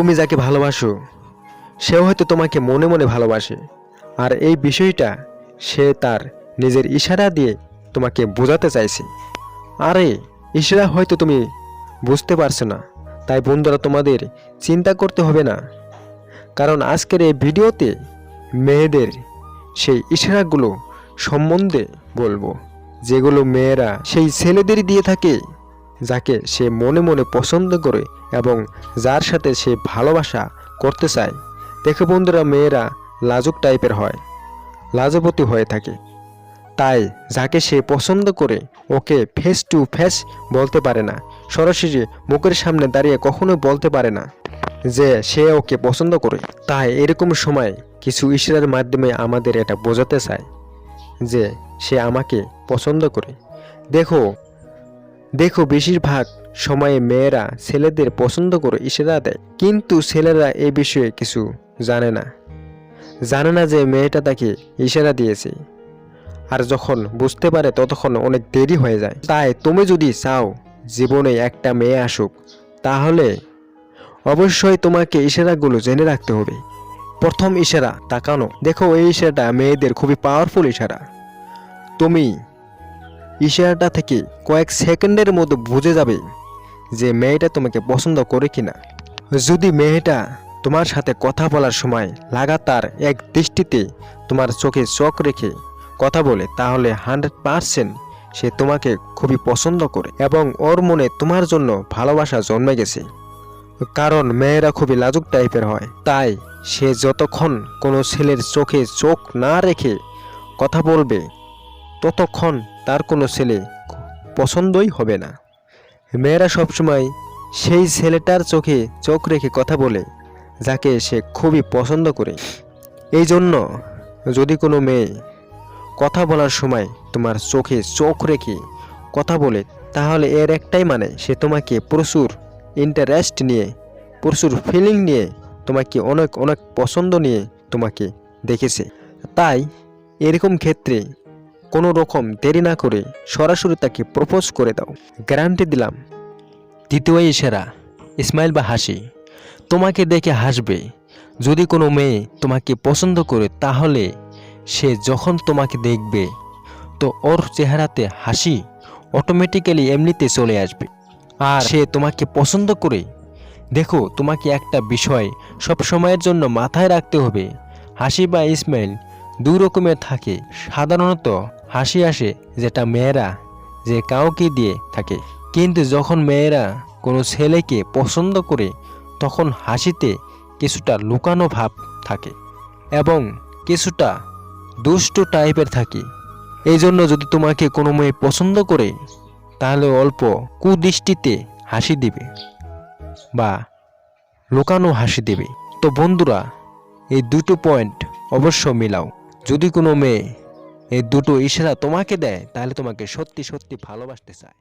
তুমি যাকে ভালোবাসো, সেও হয়তো তোমাকে মনে মনে ভালোবাসে। আর এই বিষয়টা সে তার নিজের ইশারা দিয়ে তোমাকে বোঝাতে চাইছে। আরে, ইশারা হয়তো তুমি বুঝতে পারছ না, তাই বন্ধুরা তোমাদের চিন্তা করতে হবে না। কারণ আজকের এই ভিডিওতে মেয়েদের সেই ইশারাগুলো সম্বন্ধে বলব, যেগুলো মেয়েরা সেই ছেলেদের দিয়ে থাকে। যাকে সে মনে মনে পছন্দ করে এবং যার সাথে সে ভালোবাসা করতে চায়। দেখে বন্ধুরা, মেয়েরা লাজুক টাইপের হয় লাজবতী হয়ে থাকে। তাই যাকে সে পছন্দ করে, ওকে ফেস টু ফেস বলতে পারে না। সরাসরি মুখের সামনে দাঁড়িয়ে কখনো বলতে পারে না যে সে ওকে পছন্দ করে। তাই এরকম সময় কিছু ইশারার মাধ্যমে আমাদের এটা বোঝাতে চায় যে সে আমাকে পছন্দ করে। দেখো দেখো বেশিরভাগ সময়ে মেয়েরা ছেলেদের পছন্দ করে ইশারা দেয়, কিন্তু ছেলেরা এ বিষয়ে কিছু জানে না। জানে না যে মেয়েটা তাকে ইশারা দিয়েছে। আর যখন বুঝতে পারে, ততক্ষণ অনেক দেরি হয়ে যায়। তাই তুমি যদি চাও জীবনে একটা মেয়ে আসুক, তাহলে অবশ্যই তোমাকে ইশারাগুলো জেনে রাখতে হবে। প্রথম ইশারা তাকানো। দেখো, এই ইশারাটা মেয়েদের খুবই পাওয়ারফুল ইশারা। তুমি ইশারাটা থেকে কয়েক সেকেন্ডের মধ্যে বুঝে যাবে যে মেয়েটা তোমাকে পছন্দ করে কিনা। যদি মেয়েটা তোমার সাথে কথা বলার সময় লাগাতার এক দৃষ্টিতে তোমার চোখে চোখ রেখে কথা বলে, তাহলে হান্ড্রেড পারসেন্ট সে তোমাকে খুবই পছন্দ করে এবং ওর মনে তোমার জন্য ভালোবাসা জন্মে গেছে। কারণ মেয়েরা খুবই লাজুক টাইপের হয়, তাই সে যতক্ষণ কোনো ছেলের চোখে চোখ না রেখে কথা বলবে, ততক্ষণ তার কোনো ছেলে পছন্দই হবে না। মেয়েরা সবসময় সেই ছেলেটার চোখে চোখ রেখে কথা বলে, যাকে সে খুবই পছন্দ করে। এই জন্য যদি কোনো মেয়ে কথা বলার সময় তোমার চোখে চোখ রেখে কথা বলে, তাহলে এর একটাই মানে সে তোমাকে প্রচুর ইন্টারেস্ট নিয়ে, প্রচুর ফিলিং নিয়ে, তোমাকে অনেক অনেক পছন্দ নিয়ে তোমাকে দেখেছে। তাই এরকম ক্ষেত্রে কোনো রকম দেরি না করে সরাসরি তাকে প্রপোজ করে দাও। গ্যারান্টি দিলাম। দ্বিতীয় ইশারা ইসমাইল বা হাসি, তোমাকে দেখে হাসবে। যদি কোনো মেয়ে তোমাকে পছন্দ করে, তাহলে সে যখন তোমাকে দেখবে, তো ওর চেহারাতে হাসি অটোমেটিক্যালি এমনিতে চলে আসবে। আর সে তোমাকে পছন্দ করে, দেখো তোমাকে একটা বিষয় সব সময়ের জন্য মাথায় রাখতে হবে। হাসি বা ইসমাইল দুই রকমের থাকে। সাধারণত হাসি আসে যেটা মেয়েরা, যে কাউকে দিয়ে থাকে। কিন্তু যখন মেয়েরা কোনো ছেলেকে পছন্দ করে, তখন হাসিতে কিছুটা লুকানো ভাব থাকে এবং কিছুটা দুষ্ট টাইপের থাকে। এই জন্য যদি তোমাকে কোনো মেয়ে পছন্দ করে, তাহলে অল্প কুদৃষ্টিতে হাসি দিবে বা লুকানো হাসি দেবে। তো বন্ধুরা, এই দুটো পয়েন্ট অবশ্য মিলাও। যদি কোনো মেয়ে এই দুটো ইশারা তোমাকে দেয় তাহলে তোমাকে সত্যি সত্যি ভালোবাসতে চায়।